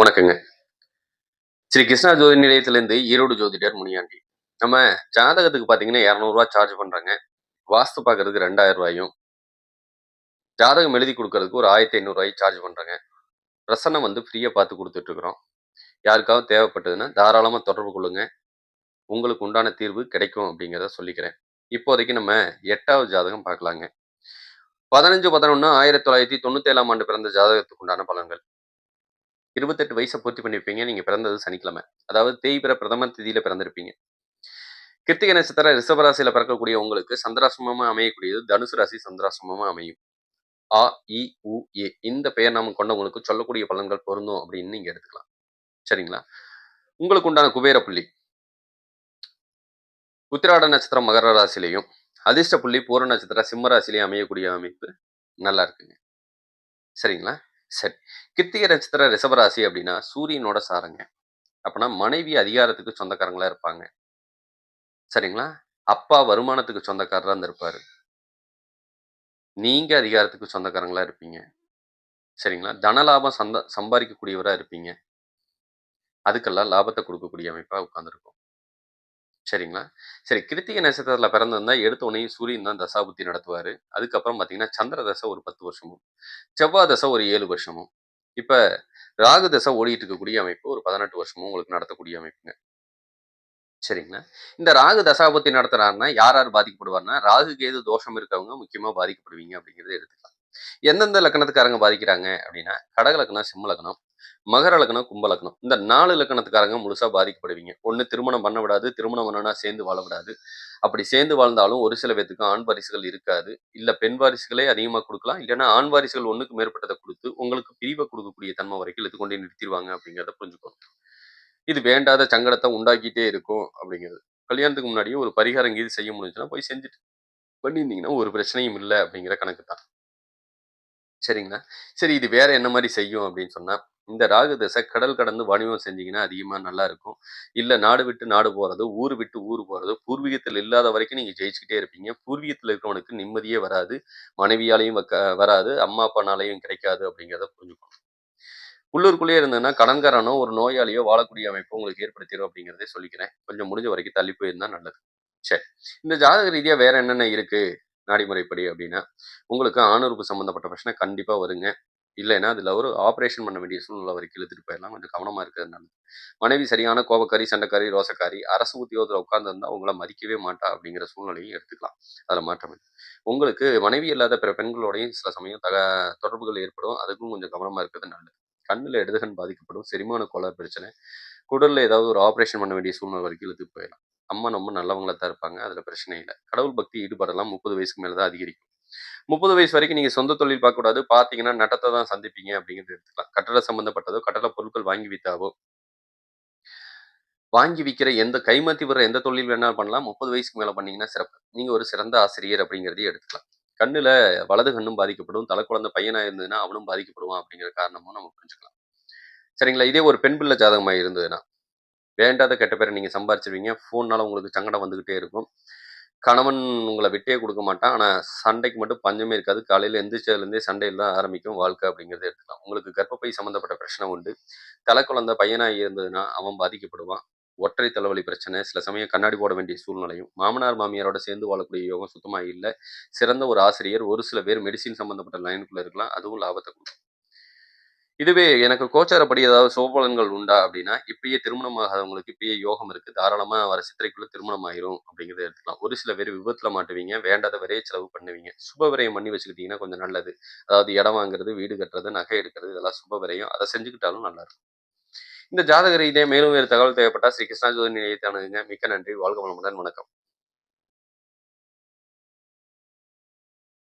வணக்கங்க. ஸ்ரீ கிருஷ்ணா ஜோதி நிலையத்திலேருந்து ஈரோடு ஜோதிடர் முனியாண்டி. நம்ம ஜாதகத்துக்கு பார்த்தீங்கன்னா இரநூறுவா சார்ஜ் பண்ணுறாங்க வாஸ்து பார்க்கறதுக்கு ரெண்டாயிரம் ரூபாயும் ஜாதகம் எழுதி கொடுக்கறதுக்கு ஒரு ஆயிரத்தி ஐநூறுரூவாயும் சார்ஜ் பண்ணுறாங்க பிரசன்னம் வந்து ஃப்ரீயாக பார்த்து கொடுத்துட்ருக்குறோம் யாருக்காவது தேவைப்பட்டதுன்னா தாராளமாக தொடர்பு கொள்ளுங்க. உங்களுக்கு உண்டான தீர்வு கிடைக்கும் அப்படிங்கிறத சொல்லிக்கிறேன். இப்போதைக்கு நம்ம எட்டாவது ஜாதகம் பார்க்கலாங்க. பதினஞ்சு பதினொன்று ஆயிரத்தி தொள்ளாயிரத்தி தொண்ணூற்றி ஏழாம் ஆண்டு பிறந்த ஜாதகத்துக்கு உண்டான பலன்கள். இருபத்தெட்டு வயசை பூர்த்தி பண்ணியிருப்பீங்க. நீங்கள் பிறந்தது சனிக்கிழமை. அதாவது தேய்பிற பிரதம திதியில் பிறந்திருப்பீங்க. கிருத்திகை நட்சத்திர ரிஷபராசியில் பிறக்கக்கூடிய உங்களுக்கு சந்திராசிரமமாக அமையக்கூடியது தனுசு ராசி சந்திராசிரமமாக அமையும். ஆ இ உ ஏ இந்த பெயர் நாம கொண்டவங்களுக்கு சொல்லக்கூடிய பலன்கள் பொருந்தும் அப்படின்னு நீங்கள் எடுத்துக்கலாம். சரிங்களா? உங்களுக்கு உண்டான குபேர புள்ளி. உத்திராட நட்சத்திரம் மகர ராசிலையும் அதிர்ஷ்ட புள்ளி பூர நட்சத்திர சிம்ம ராசிலையும் அமையக்கூடிய அமைப்பு நல்லா இருக்குங்க. சரிங்களா? சரி. கிருத்திகை நட்சத்திர ரிசவராசி அப்படின்னா சூரியனோட சாரங்க. அப்படின்னா மனைவி அதிகாரத்துக்கு சொந்தக்காரங்களா இருப்பாங்க. சரிங்களா? அப்பா வருமானத்துக்கு சொந்தக்காரராக இருந்திருப்பாரு. நீங்க அதிகாரத்துக்கு சொந்தக்காரங்களா இருப்பீங்க. சரிங்களா? தன லாபம் சந்த சம்பாதிக்கக்கூடியவராக இருப்பீங்க. அதுக்கெல்லாம் லாபத்தை கொடுக்கக்கூடிய அமைப்பாக உட்காந்துருக்கும் சரிங்களா? சரி கிருத்திகை நட்சத்திரத்தில் பிறந்திருந்தா எடுத்த உடனே சூரியன் தான் தசாபுத்தி நடத்துவார். அதுக்கப்புறம் பார்த்தீங்கன்னா சந்திர தசை ஒரு பத்து வருஷமும் செவ்வாய் தசை ஒரு ஏழு வருஷமும். இப்போ ராகு தசை ஓடிட்டு இருக்கக்கூடிய அமைப்பு ஒரு பதினெட்டு வருஷமும் உங்களுக்கு நடத்தக்கூடிய அமைப்புங்க. சரிங்களா? இந்த ராகு தசாபுத்தி நடத்துறாருன்னா யார் யார் பாதிக்கப்படுவார்னா ராகு கேது தோஷம் இருக்கவங்க முக்கியமாக பாதிக்கப்படுவீங்க அப்படிங்கிறத எடுத்துக்கலாம். எந்தெந்த லக்கணத்துக்காரங்க பாதிக்கிறாங்க அப்படின்னா கடக லக்கணம் சிம்ம லக்கணம் மகர லக்னம் கும்ப லக்னம் இந்த நாலு லக்கணத்துக்காரங்க முழுசா பாதிக்கப்படுவீங்க. ஒன்று திருமணம் பண்ண விடாது திருமணம் பண்ணனா சேர்ந்து வாழ விடாது அப்படி சேர்ந்து வாழ்ந்தாலும் ஒரு சில பேத்துக்கு ஆண் வாரிசுகள் இருக்காது. இல்ல பெண் வாரிசுகளே அதிகமாக கொடுக்கலாம். இல்லைன்னா ஆண் வாரிசுகள் ஒண்ணுக்கு மேற்பட்டதை கொடுத்து உங்களுக்கு பிரிவை கொடுக்கக்கூடிய தன்மை வரைக்கும் எடுத்து கொண்டே நிறுத்திடுவாங்க அப்படிங்கிறத புரிஞ்சுக்கணும். இது வேண்டாத சங்கடத்தை உண்டாக்கிட்டே இருக்கும் அப்படிங்கிறது. கல்யாணத்துக்கு முன்னாடியே ஒரு பரிகாரம் கீது செய்ய முடிஞ்சுன்னா போய் செஞ்சுட்டு பண்ணியிருந்தீங்கன்னா ஒரு பிரச்சனையும் இல்லை அப்படிங்கிற கணக்கு தான். சரிங்களா? சரி இது வேற என்ன மாதிரி செய்யும் அப்படின்னு சொன்னா இந்த ராகு திசை கடல் கடந்து வணிகம் செஞ்சீங்கன்னா அதிகமாக நல்லா இருக்கும். இல்லை நாடு விட்டு நாடு போகிறது ஊர் விட்டு ஊர் போகிறது பூர்வீகத்தில் இல்லாத வரைக்கும் நீங்கள் ஜெயிச்சுக்கிட்டே இருப்பீங்க. பூர்வீகத்தில் இருக்கிறவனுக்கு நிம்மதியே வராது மனைவியாலையும் வராது அம்மா அப்பானாலையும் கிடைக்காது அப்படிங்கிறத புரிஞ்சுக்கணும். உள்ளூருக்குள்ளேயே இருந்ததுன்னா கடன்காரனோ ஒரு நோயாளியோ வாழக்கூடிய அமைப்பு உங்களுக்கு ஏற்படுத்திடும் அப்படிங்கிறதே சொல்லிக்கிறேன். கொஞ்சம் முடிஞ்ச வரைக்கும் தள்ளி போயிருந்தா நல்லது. சரி. இந்த ஜாதக ரீதியாக வேற என்னென்ன இருக்கு? நாடிமுறைப்படி அப்படின்னா உங்களுக்கு ஆணுறுப்பு சம்மந்தப்பட்ட பிரச்சனை கண்டிப்பாக வருங்க. இல்லைன்னா அதில் ஒரு ஆப்ரேஷன் பண்ண வேண்டிய சூழ்நிலை வரைக்கும் இழுத்துட்டு போயிடலாம். கொஞ்சம் கவனமாக இருக்கிறது நல்லது. மனைவி சரியான கோபக்காரி சண்டைக்காரி ரோசக்காரி அரசு உத்தியோகத்தில் உட்காந்துருந்தா உங்களை மதிக்கவே மாட்டா அப்படிங்கிற சூழ்நிலையும் எடுத்துக்கலாம். அதில் மாற்றம் இல்லை. உங்களுக்கு மனைவி இல்லாத பிற பெண்களோடையும் சில சமயம் தக தொடர்புகள் ஏற்படும். அதுக்கும் கொஞ்சம் கவனமாக இருக்கிறது நல்லது. கண்ணில் எடுதுகண் பாதிக்கப்படும். செரிமான கோளாறு பிரச்சனை. குடலில் ஏதாவது ஒரு ஆப்ரேஷன் பண்ண வேண்டிய சூழ்நிலை வரைக்கும் இழுத்துட்டு போயிடலாம். அம்மா ரொம்ப நல்லவங்களா தான் இருப்பாங்க. அதில் பிரச்சனை இல்லை. கடவுள் பக்தி ஈடுபாடெல்லாம் முப்பது வயசுக்கு மேலே தான் அதிகரிக்கும். முப்பது வயசு வரைக்கும் நீங்க சொந்த தொழில் பார்க்கக்கூடாது. பார்த்தீங்கன்னா பாத்தீங்கன்னா நட்டத்தை தான் சந்திப்பீங்க அப்படிங்கிறது எடுத்துக்கலாம். கட்டட சம்பந்தப்பட்டதோ கட்டட பொருட்கள் வாங்கி வித்தாவோ வாங்கி விற்கிற எந்த கைமாத்தி வர எந்த தொழில் வேணாலும் பண்ணலாம். முப்பது வயசுக்கு மேல பண்ணீங்கன்னா சிறப்பு. நீங்க ஒரு சிறந்த ஆசிரியர் அப்படிங்கிறதையும் எடுத்துக்கலாம். கண்ணுல வலது கண்ணும் பாதிக்கப்படும். தலை குழந்தை பையனா இருந்ததுன்னா அவனும் பாதிக்கப்படுவான் அப்படிங்கிற காரணமும் நம்ம புரிஞ்சுக்கலாம். சரிங்களா? இதே ஒரு பெண் பிள்ளை ஜாதகமாக இருந்ததுன்னா வேண்டாத கெட்ட பேரை நீங்க சம்பாரிச்சிருவீங்க. ஃபோன்னால உங்களுக்கு சங்கடம் வந்துகிட்டே இருக்கும். கணவன் உங்களை விட்டே கொடுக்க மாட்டான். ஆனா சண்டைக்கு மட்டும் பஞ்சமே இருக்காது. காலையில எந்திரிச்சதுலேருந்தே சண்டையில் தான் ஆரம்பிக்கும். வாழ்க்கை அப்படிங்கிறத எடுத்துக்கலாம். உங்களுக்கு கர்ப்பப்பை சம்மந்தப்பட்ட பிரச்சனை உண்டு. தலை குழந்தை பையனா இருந்ததுன்னா அவன் பாதிக்கப்படுவான். ஒற்றை தலைவலி பிரச்சனை. சில சமயம் கண்ணாடி போட வேண்டிய சூழ்நிலையும். மாமனார் மாமியாரோட சேர்ந்து வாழக்கூடிய யோகம் சுத்தமா இல்லை. சிறந்த ஒரு ஆசிரியர் ஒரு சில பேர் மெடிசின் சம்மந்தப்பட்ட லைனுக்குள்ள இருக்கலாம். அதுவும் லாபத்தை கொடுக்கும். இதுவே எனக்கு கோச்சாரப்படி ஏதாவது சோபலன்கள் உண்டா அப்படின்னா இப்பயே திருமணம் ஆகாதவங்களுக்கு இப்பயே யோகம் இருக்கு. தாராளமா வர சித்திரைக்குள்ள திருமணம் ஆயிரும் அப்படிங்கிறத எடுத்துக்கலாம். ஒரு சில பேர் விபத்துல மாட்டுவீங்க வேண்டாத விரைய செலவு பண்ணுவீங்க. சுப விரயம் பண்ணி வச்சுக்கிட்டீங்கன்னா கொஞ்சம் நல்லது. அதாவது இடம் வாங்குறது வீடு கட்டுறது நகை எடுக்கிறது இதெல்லாம் சுப விரயம். அதை செஞ்சுக்கிட்டாலும் நல்லா இருக்கும் இந்த ஜாதக ரீதியாக மேலும் வேறு தகவல் தேவைப்பட்டால் ஸ்ரீ கிருஷ்ணா ஜோதி நிலையத்தை அணுகுங்க. மிக்க நன்றி. வாழ்க வளமுடன். வணக்கம்.